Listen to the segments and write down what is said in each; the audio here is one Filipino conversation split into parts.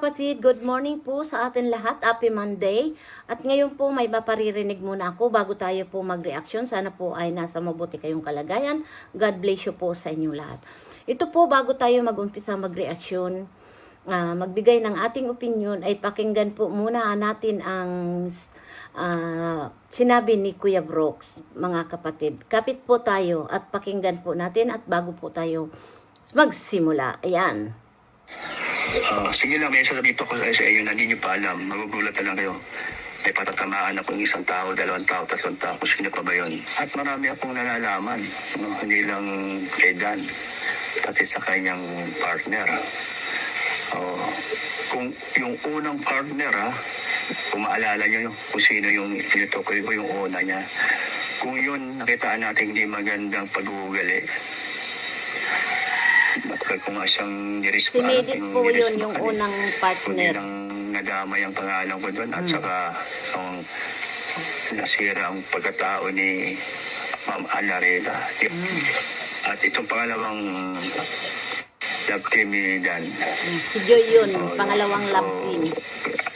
kapatid, good morning po sa atin lahat. Happy Monday. At ngayon po may maparirinig muna ako bago tayo po mag-reaction. Sana po ay nasa mabuti kayong kalagayan. God bless you po sa inyong lahat. Ito po bago tayo mag-umpisa mag-reaction, ah, magbigay ng ating opinion ay pakinggan po muna natin ang ah, sinabi ni Kuya Brooks, mga kapatid. Kapit po tayo at pakinggan po natin at bago po tayo magsimula. Ayan. Ah, sige lang, may sasabihin ko sa inyo na hindi nyo pa alam. Magugulat na lang kayo. May patatamaan ako ng isang tao, dalawang tao, tatlong tao, kung sino pa ba yun. At marami akong nalalaman. No? Hindi lang kay Dan, pati sa kanyang partner. Oh, kung yung unang partner, ha, kung maalala nyo kung sino yung tinutukoy ko yung una niya. Kung yun, nakitaan natin hindi magandang pag-uugali. Ko nga siyang nirispa. Sinedit yung po yun yung unang partner. lang nadamay ang pangalan ko doon Hmm. at saka ang nasira ang pagkatao ni Ma'am Alareda. Hmm. At itong pangalawang love team ni Dan. Si Joy yun, Oh, pangalawang so, love team.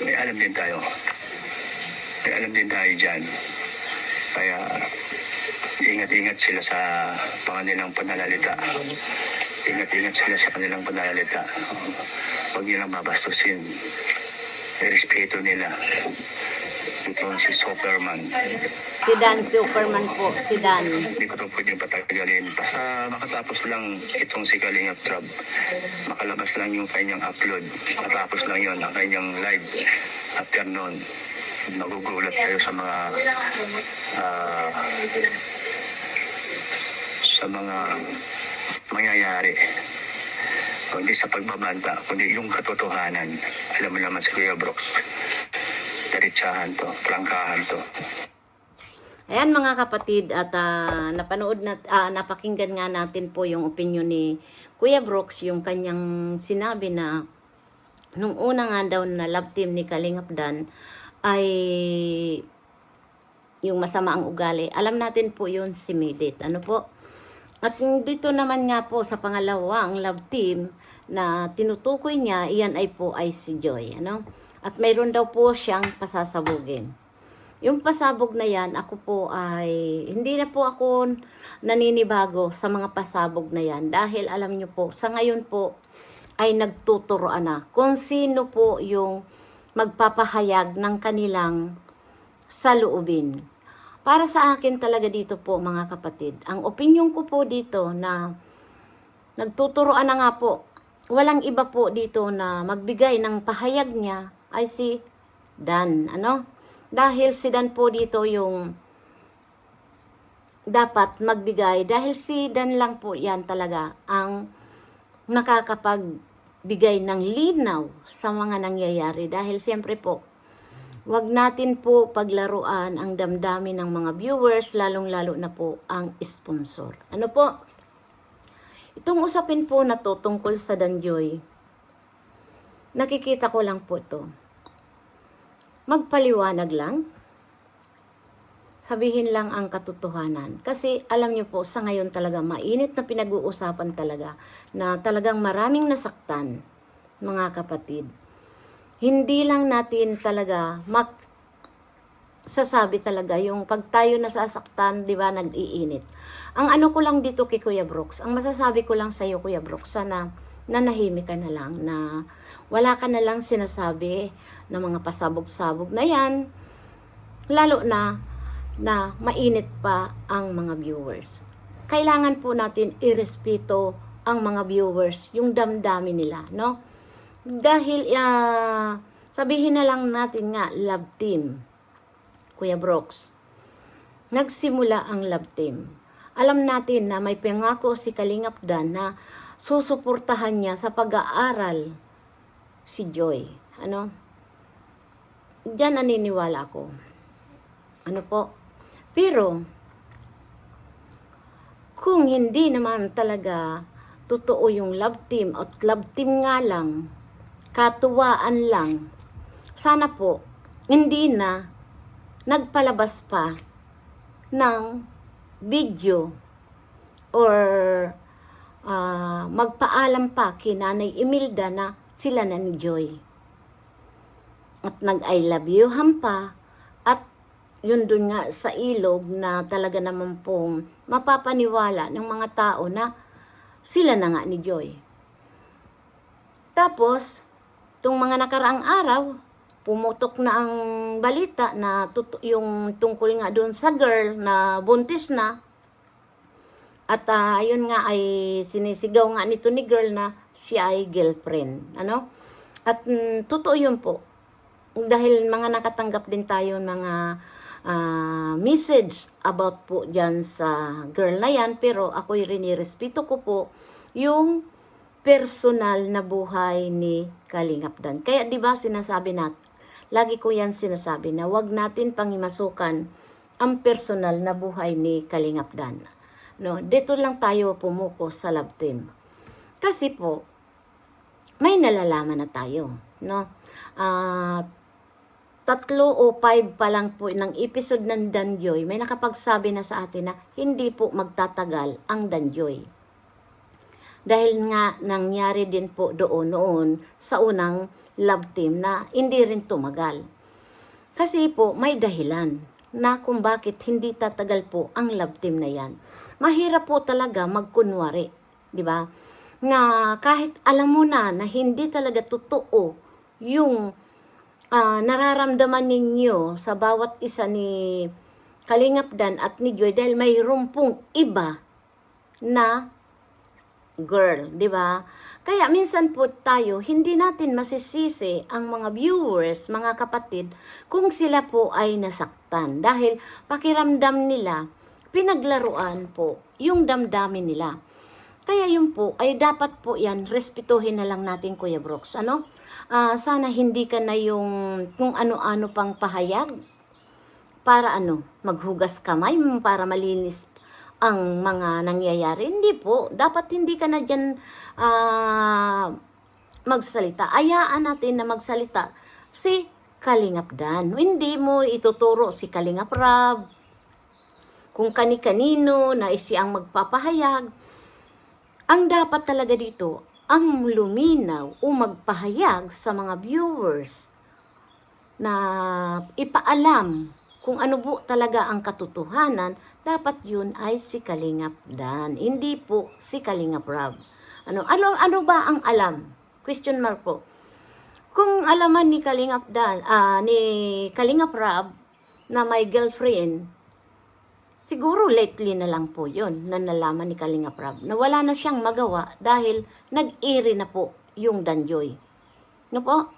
May alam din tayo. May alam din tayo dyan. Kaya ingat-ingat sila sa kanilang pananalita. Ingat-ingat sila sa kanilang pananalita. Huwag nilang babastusin. Respeto nila. Ito si Superman. Si Dan Superman po, si Dan. Hindi ko ito pwedeng patagalin. Basta makatapos lang itong si Kalingap Trab. Makalabas lang yung kanyang upload. Matapos lang yon ang kanyang live. After nun, nagugulat kayo sa mga ah, sa mga mangyayari. O, hindi sa pagbabanta, kundi yung katotohanan. Alam mo naman si Kuya Brooks. Diretsahan to, prangkahan to. Ayan mga kapatid at ah, napanood na ah, napakinggan nga natin po yung opinion ni Kuya Brooks yung kanyang sinabi na nung una nga daw na love team ni Kalingap Dan ay yung masama ang ugali. Alam natin po yun si Medit. Ano po? At dito naman nga po sa pangalawang love team na tinutukoy niya, iyan ay po ay si Joy. Ano? At mayroon daw po siyang pasasabugin. Yung pasabog na yan, ako po ay, hindi na po ako naninibago sa mga pasabog na yan. Dahil alam nyo po, sa ngayon po, ay nagtuturoan na kung sino po yung magpapahayag ng kanilang saloobin. Para sa akin talaga dito po mga kapatid, ang opinion ko po dito na nagtuturoan na nga po, walang iba po dito na magbigay ng pahayag niya ay si Dan. Ano? Dahil si Dan po dito yung dapat magbigay dahil si Dan lang po yan talaga ang nakakapagbigay ng linaw sa mga nangyayari dahil siyempre po wag natin po paglaruan ang damdamin ng mga viewers lalong-lalo na po ang sponsor. Ano po? Itong usapin po na to tungkol sa Danjoy, nakikita ko lang po to. Magpaliwanag lang. Sabihin lang ang katotohanan. Kasi alam niyo po, sa ngayon talaga, mainit na pinag-uusapan talaga na talagang maraming nasaktan, mga kapatid. Hindi lang natin talaga mak sasabi talaga yung pag tayo nasasaktan, 'di ba, nag-iinit. Ang ano ko lang dito kay Kuya Brooks, ang masasabi ko lang sa iyo Kuya Brooks, sana nanahimik ka na lang na wala ka na lang sinasabi ng mga pasabog-sabog na 'yan. Lalo na na mainit pa ang mga viewers. Kailangan po natin irespeto ang mga viewers, yung damdamin nila, no? Dahil ah, sabihin na lang natin nga love team. Kuya Brooks. Nagsimula ang love team. Alam natin na may pangako si Kalingap Dan na susuportahan niya sa pag-aaral si Joy. Ano? Diyan naniniwala ako. Ano po? Pero, kung hindi naman talaga totoo yung love team at love team nga lang, katuwaan lang, sana po, hindi na nagpalabas pa ng video or ah, magpaalam pa kay Nanay Imelda na sila na ni Joy. at nag-I love you hampa at yun dun nga sa ilog na talaga naman pong mapapaniwala ng mga tao na sila na nga ni Joy. Tapos, tung mga nakaraang araw, pumutok na ang balita na yung tungkol nga doon sa girl na buntis na. At ah, ayun nga ay sinisigaw nga nito ni girl na siya ay girlfriend. Ano? At mm, totoo yun po. Dahil mga nakatanggap din tayo mga ah, message about po dyan sa girl na yan. Pero ako'y rinirespeto ko po yung personal na buhay ni Kalingap Dan. Kaya 'di ba sinasabi nat, lagi ko 'yan sinasabi na wag natin pangimasukan ang personal na buhay ni Kalingap Dan. No, dito lang tayo pumuko sa love team. Kasi po may nalalaman na tayo, no? Ah tatlo o five pa lang po ng episode ng Danjoy, may nakapagsabi na sa atin na hindi po magtatagal ang Danjoy. Dahil nga nangyari din po doon noon sa unang love team na hindi rin tumagal. Kasi po may dahilan na kung bakit hindi tatagal po ang love team na yan. Mahirap po talaga magkunwari, di ba? Na kahit alam mo na na hindi talaga totoo yung ah, nararamdaman ninyo sa bawat isa ni Kalingap Dan at ni Joy dahil may rumpong iba na girl, di ba? Kaya minsan po tayo, hindi natin masisisi ang mga viewers, mga kapatid, kung sila po ay nasaktan. Dahil pakiramdam nila, pinaglaruan po yung damdamin nila. Kaya yun po, ay dapat po yan, respetuhin na lang natin Kuya Brooks. Ano? Ah, sana hindi ka na yung kung ano-ano pang pahayag para ano, maghugas kamay para malinis ang mga nangyayari. Hindi po. Dapat hindi ka na dyan ah, magsalita. Ayaan natin na magsalita si Kalingap Dan. Hindi mo ituturo si Kalingap Rab, kung kani-kanino na siyang magpapahayag. Ang dapat talaga dito, ang luminaw o magpahayag sa mga viewers na ipaalam kung ano po talaga ang katotohanan, dapat yun ay si Kalingap Dan, hindi po si Kalingap Rab. Ano, ano, ano ba ang alam? Question mark po. Kung alaman ni Kalingap Dan, ah, ni Kalingap Rab na may girlfriend, siguro lately na lang po yun na nalaman ni Kalingap Rab na wala na siyang magawa dahil nag-iri na po yung Danjoy. No po?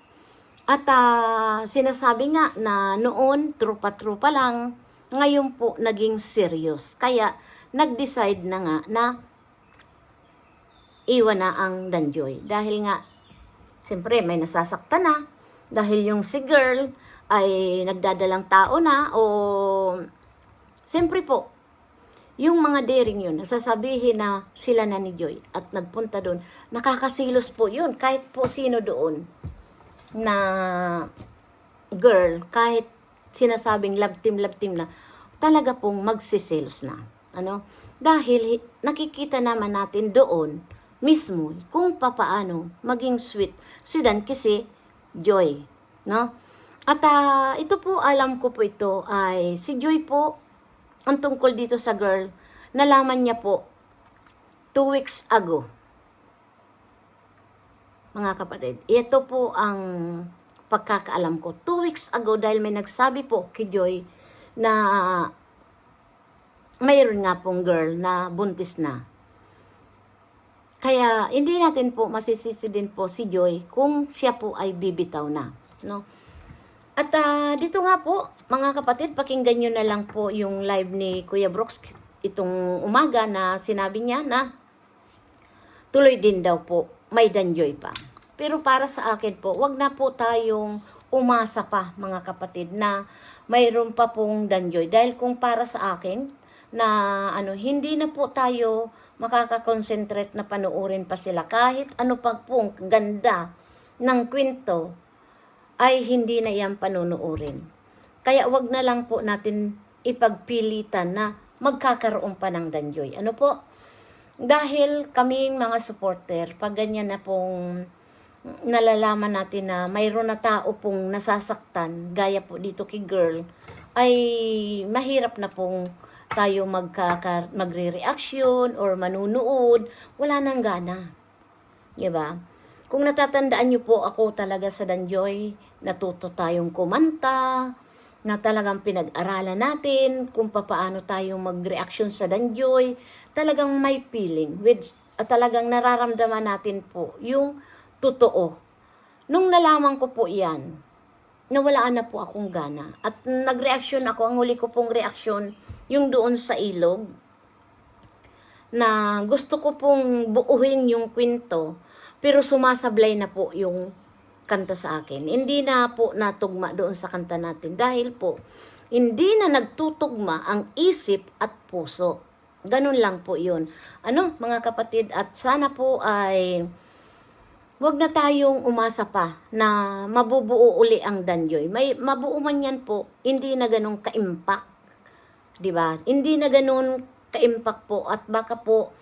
At ah, sinasabi nga na noon, trupa-trupa lang, ngayon po naging serious. Kaya nag-decide na nga na iwan na ang Danjoy. Dahil nga, siyempre may nasasaktan na. Dahil yung si girl ay nagdadalang tao na o siyempre po, yung mga daring yun, nasasabihin na sila na ni Joy at nagpunta doon, nakakasilos po yun kahit po sino doon na girl, kahit sinasabing love team, love team na, talaga pong magsisilos na. Ano? Dahil hi- nakikita naman natin doon mismo kung papaano maging sweet si Dan kasi Joy. No? At ah, ito po, alam ko po ito ay si Joy po, ang tungkol dito sa girl, nalaman niya po two weeks ago mga kapatid. Ito po ang pagkakaalam ko. Two weeks ago dahil may nagsabi po kay Joy na mayroon nga pong girl na buntis na. Kaya hindi natin po masisisi din po si Joy kung siya po ay bibitaw na. No? At ah, dito nga po, mga kapatid, pakinggan nyo na lang po yung live ni Kuya Brooks itong umaga na sinabi niya na tuloy din daw po, may danjoy pa. Pero para sa akin po, wag na po tayong umasa pa mga kapatid na mayroon pa pong danjoy. Dahil kung para sa akin, na ano, hindi na po tayo makakakonsentrate na panuorin pa sila. Kahit ano pa pong ganda ng kwento, ay hindi na yan panunuorin. Kaya wag na lang po natin ipagpilitan na magkakaroon pa ng danjoy. Ano po? Dahil kaming mga supporter, pag ganyan na pong nalalaman natin na mayroon na tao pong nasasaktan, gaya po dito kay girl, ay mahirap na pong tayo magkaka, magre-reaction or manunood, wala nang gana. Di ba? Kung natatandaan niyo po ako talaga sa Danjoy, natuto tayong kumanta, na talagang pinag-aralan natin kung paano tayo mag-reaction sa Danjoy, talagang may feeling, with, at talagang nararamdaman natin po yung totoo. Nung nalaman ko po yan, nawalaan na po akong gana. At nag-reaction ako, ang huli ko pong reaksyon, yung doon sa ilog, na gusto ko pong buuhin yung kwento, pero sumasablay na po yung kanta sa akin. Hindi na po natugma doon sa kanta natin dahil po hindi na nagtutugma ang isip at puso. Ganun lang po yun. Ano, mga kapatid, at sana po ay wag na tayong umasa pa na mabubuo uli ang danyoy. May mabuo man yan po, hindi na ganun ka-impact. 'Di ba? Hindi na ganun ka-impact po at baka po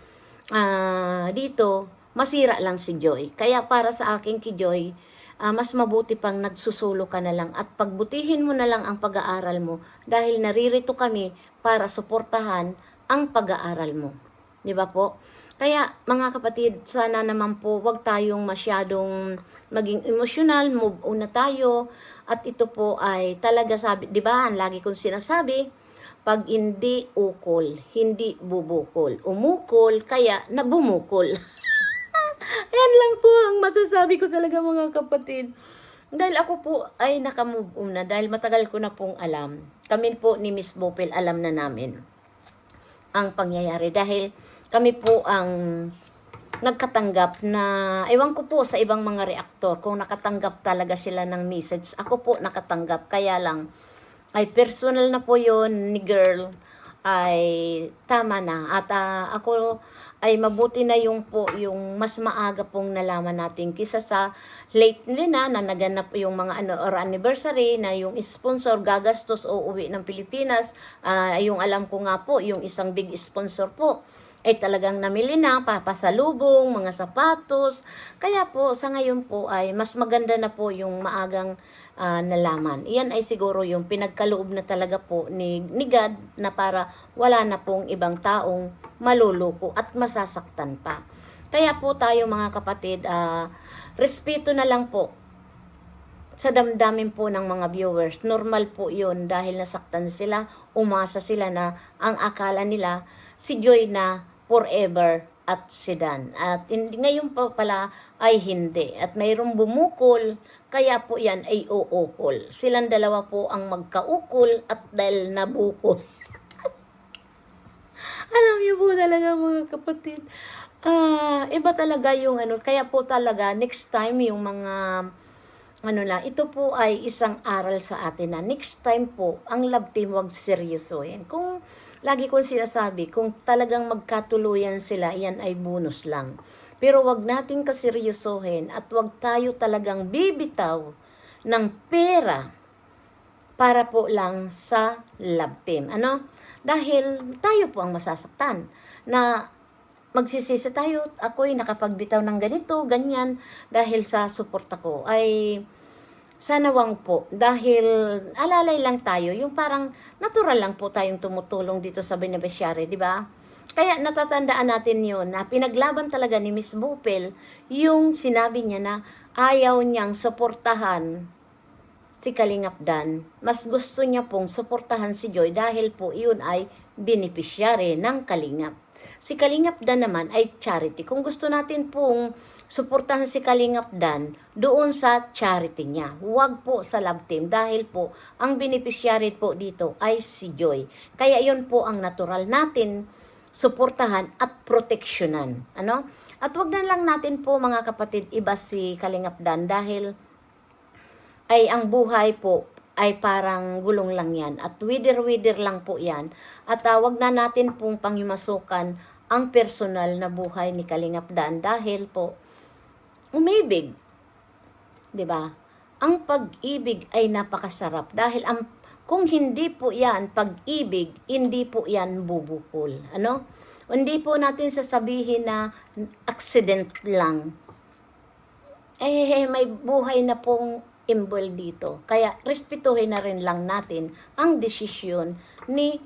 ah, dito masira lang si Joy. Kaya para sa akin ki Joy, ah, mas mabuti pang nagsusulo ka na lang at pagbutihin mo na lang ang pag-aaral mo dahil naririto kami para suportahan ang pag-aaral mo. 'Di ba po? Kaya mga kapatid, sana naman po wag tayong masyadong maging emosyonal, move on na tayo. At ito po ay talaga sabi, 'di ba? Lagi kong sinasabi, pag hindi ukol, hindi bubukol. Umukol, kaya nabumukol. Ayan lang po ang masasabi ko talaga mga kapatid. Dahil ako po ay nakamove on na dahil matagal ko na pong alam. Kami po ni Miss Bopel alam na namin ang pangyayari dahil kami po ang nagkatanggap na ewan ko po sa ibang mga reaktor kung nakatanggap talaga sila ng message ako po nakatanggap. Kaya lang ay personal na po yon ni girl. Ay tama na. At ah, ako ay mabuti na yung po yung mas maaga pong nalaman natin kisa sa late nila na naganap yung mga ano or anniversary na yung sponsor gagastos o uwi ng Pilipinas. Ah, yung alam ko nga po yung isang big sponsor po ay talagang namili na papasalubong, mga sapatos. Kaya po, sa ngayon po ay mas maganda na po yung maagang ah, nalaman. Iyan ay siguro yung pinagkaloob na talaga po ni, ni God na para wala na pong ibang taong maluluko at masasaktan pa. Kaya po tayo mga kapatid, ah, respeto na lang po sa damdamin po ng mga viewers. Normal po yun dahil nasaktan sila, umasa sila na ang akala nila si Joy na forever at si Dan. At hindi, ngayon pa pala ay hindi. At mayroong bumukol, kaya po yan ay uukol. Silang dalawa po ang magkaukol at dahil nabukol. Alam niyo po talaga mga kapatid. Ah, iba talaga yung ano, kaya po talaga next time yung mga ano lang, ito po ay isang aral sa atin na next time po, ang love team wag seryosohin. Kung lagi kong sinasabi, kung talagang magkatuluyan sila, yan ay bonus lang. Pero wag nating kaseryosohin at wag tayo talagang bibitaw ng pera para po lang sa love team. Ano? Dahil tayo po ang masasaktan na magsisisi tayo, ako'y nakapagbitaw ng ganito, ganyan, dahil sa suporta ko, ay sanawang po, dahil alalay lang tayo, yung parang natural lang po tayong tumutulong dito sa beneficiary, di ba? Kaya natatandaan natin yun, na pinaglaban talaga ni Miss Bupel, yung sinabi niya na ayaw niyang suportahan si Kalingap Dan, mas gusto niya pong suportahan si Joy dahil po iyon ay beneficiary ng Kalingap. Si Kalingap Dan naman ay charity. Kung gusto natin pong suportahan si Kalingap Dan doon sa charity niya, huwag po sa love team dahil po ang beneficiary po dito ay si Joy. Kaya yun po ang natural natin suportahan at proteksyonan. Ano? At wag na lang natin po mga kapatid iba si Kalingap Dan dahil ay ang buhay po ay parang gulong lang yan. At wither-wither lang po yan. At tawag na natin pong panghimasukan ang personal na buhay ni Kalingap Dan dahil po umibig. 'Di ba? Ang pag-ibig ay napakasarap dahil ang kung hindi po yan pag-ibig, hindi po yan bubukol. Ano? Hindi po natin sasabihin na accident lang eh may buhay na pong imbol dito. Kaya respetuhin na rin lang natin ang desisyon ni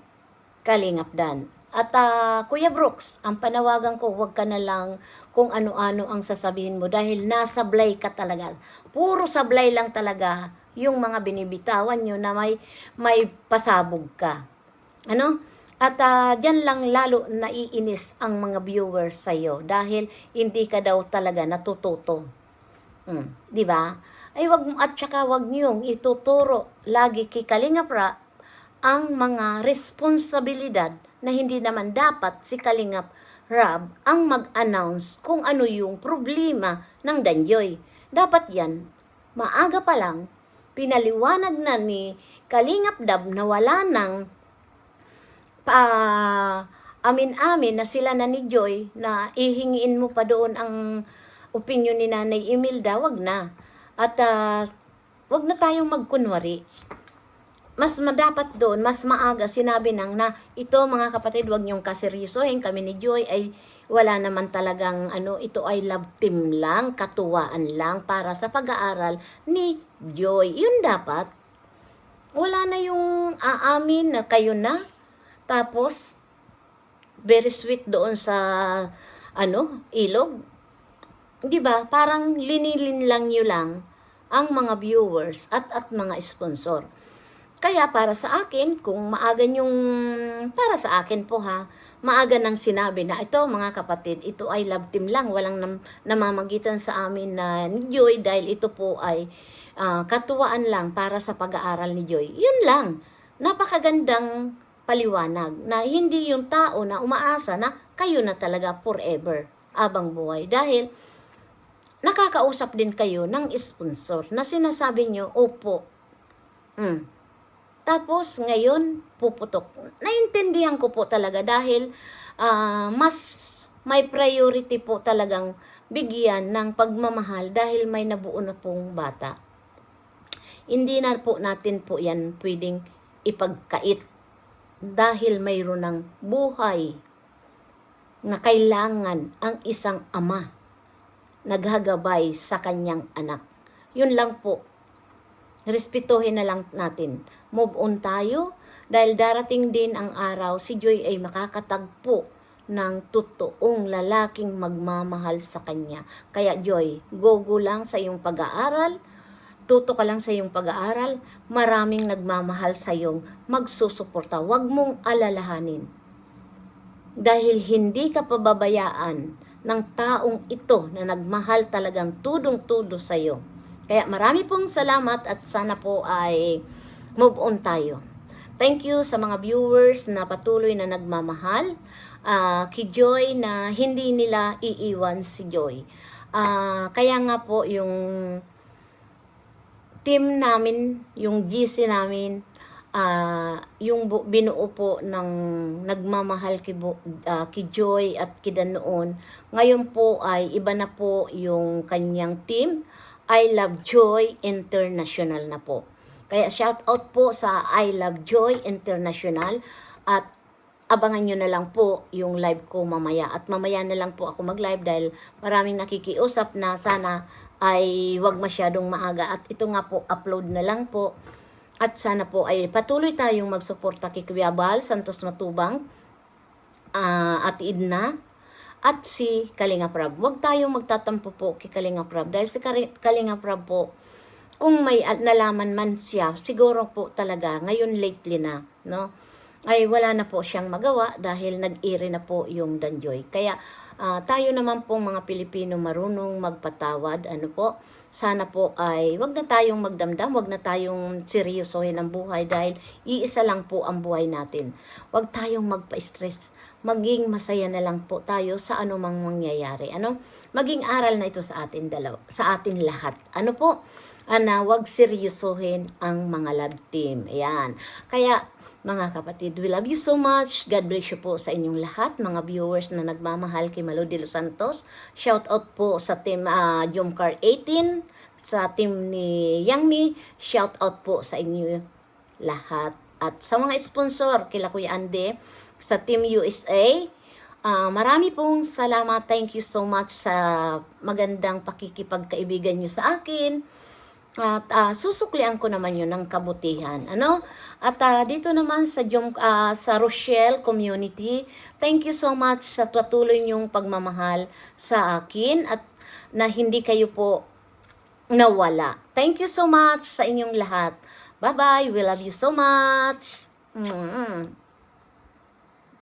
Kalingap Dan. At ah, Kuya Brooks, ang panawagan ko, huwag ka na lang kung ano-ano ang sasabihin mo dahil nasablay ka talaga. Puro sablay lang talaga yung mga binibitawan nyo na may, may pasabog ka. Ano? At ah, dyan lang lalo naiinis ang mga viewers sa'yo dahil hindi ka daw talaga natututo. Mm, 'di ba? Ay wag mo at saka wag niyong ituturo lagi kay Kalinga Pra ang mga responsibilidad na hindi naman dapat si Kalingap Rab ang mag-announce kung ano yung problema ng Danjoy. Dapat yan, maaga pa lang, pinaliwanag na ni Kalingap Dab na wala nang pa amin-amin na sila na ni Joy na ihingiin mo pa doon ang opinion ni Nanay Imelda, wag na. At ah, wag na tayong magkunwari. Mas madapat doon, mas maaga sinabi nang na ito mga kapatid, wag niyong kaseryosohin kami ni Joy ay wala naman talagang ano, ito ay love team lang, katuwaan lang para sa pag-aaral ni Joy. Yun dapat. Wala na yung aamin na kayo na. Tapos, very sweet doon sa ano, ilog. 'Di ba? Parang linilin lang nyo lang ang mga viewers at at mga sponsor. Kaya para sa akin, kung maaga yung para sa akin po ha, maaga nang sinabi na ito mga kapatid, ito ay love team lang, walang nam, namamagitan sa amin na Joy dahil ito po ay ah, katuwaan lang para sa pag-aaral ni Joy. Yun lang. Napakagandang paliwanag na hindi yung tao na umaasa na kayo na talaga forever abang buhay. Dahil nakakausap din kayo ng sponsor na sinasabi nyo, opo. Hmm. Tapos ngayon, puputok. Naintindihan ko po talaga dahil ah, mas may priority po talagang bigyan ng pagmamahal dahil may nabuo na pong bata. Hindi na po natin po yan pwedeng ipagkait dahil mayroon ng buhay na kailangan ang isang ama naghagabay sa kanyang anak. Yun lang po. Respetuhin na lang natin. Move on tayo dahil darating din ang araw si Joy ay makakatagpo ng totoong lalaking magmamahal sa kanya. Kaya Joy, go-go lang sa iyong pag-aaral, tuto ka lang sa iyong pag-aaral, maraming nagmamahal sa iyong magsusuporta. Huwag mong alalahanin. Dahil hindi ka pababayaan ng taong ito na nagmahal talagang tudong-tudo sa iyo. Kaya marami pong salamat at sana po ay move on tayo. Thank you sa mga viewers na patuloy na nagmamahal. Ah, kay Joy na hindi nila iiwan si Joy. Ah, kaya nga po yung team namin, yung GC namin, ah yung binuo po ng nagmamahal Bu- ah, kay Joy at kay Dan noon. Ngayon po ay iba na po yung kanyang team. I Love Joy International na po. Kaya shout out po sa I Love Joy International at abangan nyo na lang po yung live ko mamaya. At mamaya na lang po ako mag-live dahil maraming nakikiusap na sana ay wag masyadong maaga. At ito nga po, upload na lang po. At sana po ay patuloy tayong magsuporta kay Kuya Bal, Santos Matubang, ah, at Idna, at si Kalinga Prab. Huwag tayong magtatampo po kay Kalinga Prab dahil si Kalinga Prab po, kung may nalaman man siya, siguro po talaga, ngayon lately na, no? ay wala na po siyang magawa dahil nag-iri na po yung Danjoy. Kaya ah, tayo naman pong mga Pilipino marunong magpatawad, ano po, sana po ay wag na tayong magdamdam, wag na tayong seryosohin ang buhay dahil iisa lang po ang buhay natin. Wag tayong magpa-stress. Maging masaya na lang po tayo sa anumang mangyayari. Ano? Maging aral na ito sa atin dalaw, sa atin lahat. Ano po? Ana, wag seryosohin ang mga love team. Ayan. Kaya, mga kapatid, we love you so much. God bless you po sa inyong lahat, mga viewers na nagmamahal kay Malo de los Santos. Shout out po sa team uh, Jumcar 18, sa team ni Yangmi. Shout out po sa inyo lahat. At sa mga sponsor, kila Kuya Ande, sa Team USA, Ah, marami pong salamat. Thank you so much sa magandang pakikipagkaibigan niyo sa akin. At ah, susuklian ko naman yun ng kabutihan. Ano? At ah, dito naman sa, Jom, ah, sa Rochelle Community, thank you so much sa patuloy niyong pagmamahal sa akin at na hindi kayo po nawala. Thank you so much sa inyong lahat. Bye-bye. We love you so much. Mm.